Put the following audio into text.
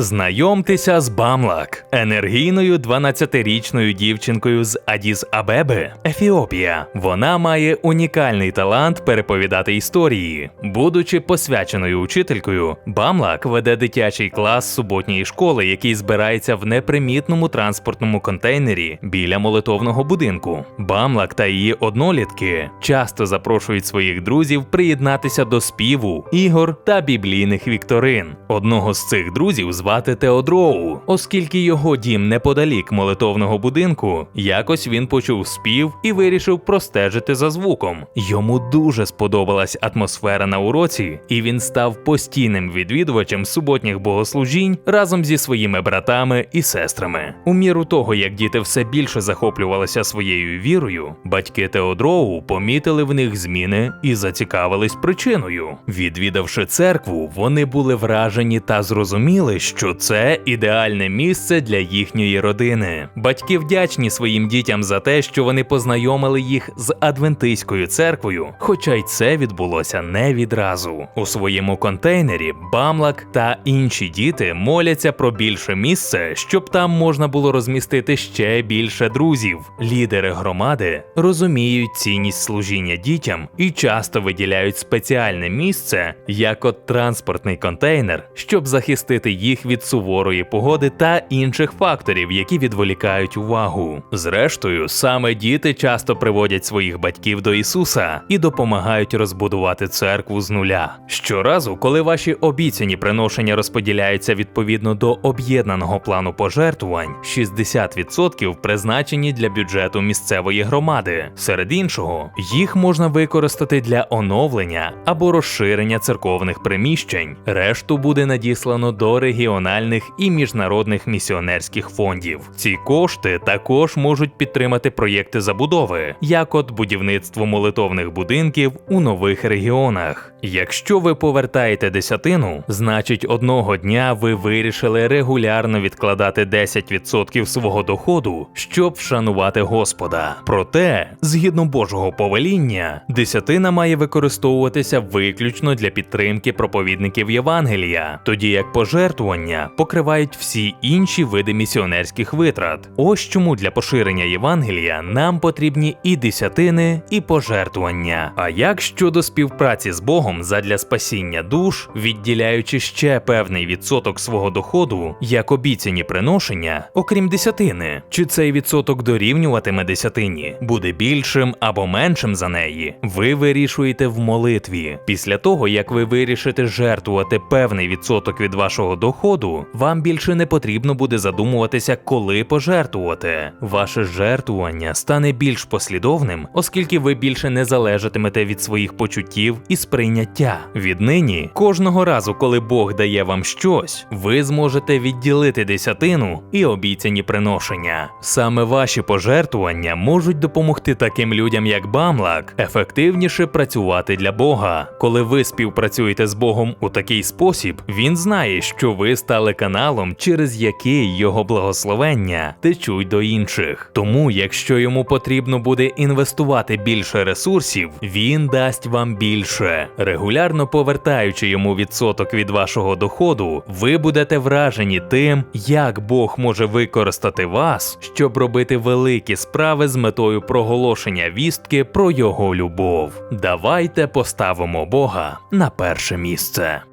Знайомтеся з Бамлак, енергійною 12-річною дівчинкою з Адіс Абеби, Ефіопія. Вона має унікальний талант переповідати історії. Будучи посвяченою учителькою, Бамлак веде дитячий клас суботньої школи, який збирається в непримітному транспортному контейнері біля молитовного будинку. Бамлак та її однолітки часто запрошують своїх друзів приєднатися до співу, ігор та біблійних вікторин. Одного з цих друзів звати Теодроу, оскільки його дім неподалік молитовного будинку, якось він почув спів і вирішив простежити за звуком. Йому дуже сподобалась атмосфера на уроці, і він став постійним відвідувачем суботніх богослужінь разом зі своїми братами і сестрами. У міру того, як діти все більше захоплювалися своєю вірою, батьки Теодроу помітили в них зміни і зацікавились причиною. Відвідавши церкву, вони були вражені та зрозуміли, що це ідеальне місце для їхньої родини. Батьки вдячні своїм дітям за те, що вони познайомили їх з адвентистською церквою, хоча й це відбулося не відразу. У своєму контейнері Бамлак та інші діти моляться про більше місце, щоб там можна було розмістити ще більше друзів. Лідери громади розуміють цінність служіння дітям і часто виділяють спеціальне місце, як от транспортний контейнер, щоб захистити їх від суворої погоди та інших факторів, які відволікають увагу. Зрештою, саме діти часто приводять своїх батьків до Ісуса і допомагають розбудувати церкву з нуля. Щоразу, коли ваші обіцяні приношення розподіляються відповідно до об'єднаного плану пожертвувань, 60% призначені для бюджету місцевої громади. Серед іншого, їх можна використати для оновлення або розширення церковних приміщень. Решту буде надіслано до регіональних і міжнародних місіонерських фондів. Ці кошти також можуть підтримати проєкти забудови, як от будівництво молитовних будинків у нових регіонах. Якщо ви повертаєте десятину, значить одного дня ви вирішили регулярно відкладати 10% свого доходу, щоб вшанувати Господа. Проте, згідно Божого повеління, десятина має використовуватися виключно для підтримки проповідників Євангелія, тоді як пожертвування покривають всі інші види місіонерських витрат. Ось чому для поширення Євангелія нам потрібні і десятини, і пожертвування. А як щодо співпраці з Богом задля спасіння душ, відділяючи ще певний відсоток свого доходу як обіцяні приношення, окрім десятини, чи цей відсоток дорівнюватиме десятині, буде більшим або меншим за неї, ви вирішуєте в молитві. Після того, як ви вирішите жертвувати певний відсоток від вашого доходу, вам більше не потрібно буде задумуватися, коли пожертвувати. Ваше жертвування стане більш послідовним, оскільки ви більше не залежатимете від своїх почуттів і сприйняття. Віднині, кожного разу, коли Бог дає вам щось, ви зможете відділити десятину і обіцяні приношення. Саме ваші пожертвування можуть допомогти таким людям, як Бамлак, ефективніше працювати для Бога. Коли ви співпрацюєте з Богом у такий спосіб, він знає, що ви стали каналом, через який його благословення течуть до інших. Тому, якщо йому потрібно буде інвестувати більше ресурсів, він дасть вам більше. Регулярно повертаючи йому відсоток від вашого доходу, ви будете вражені тим, як Бог може використати вас, щоб робити великі справи з метою проголошення вістки про його любов. Давайте поставимо Бога на перше місце.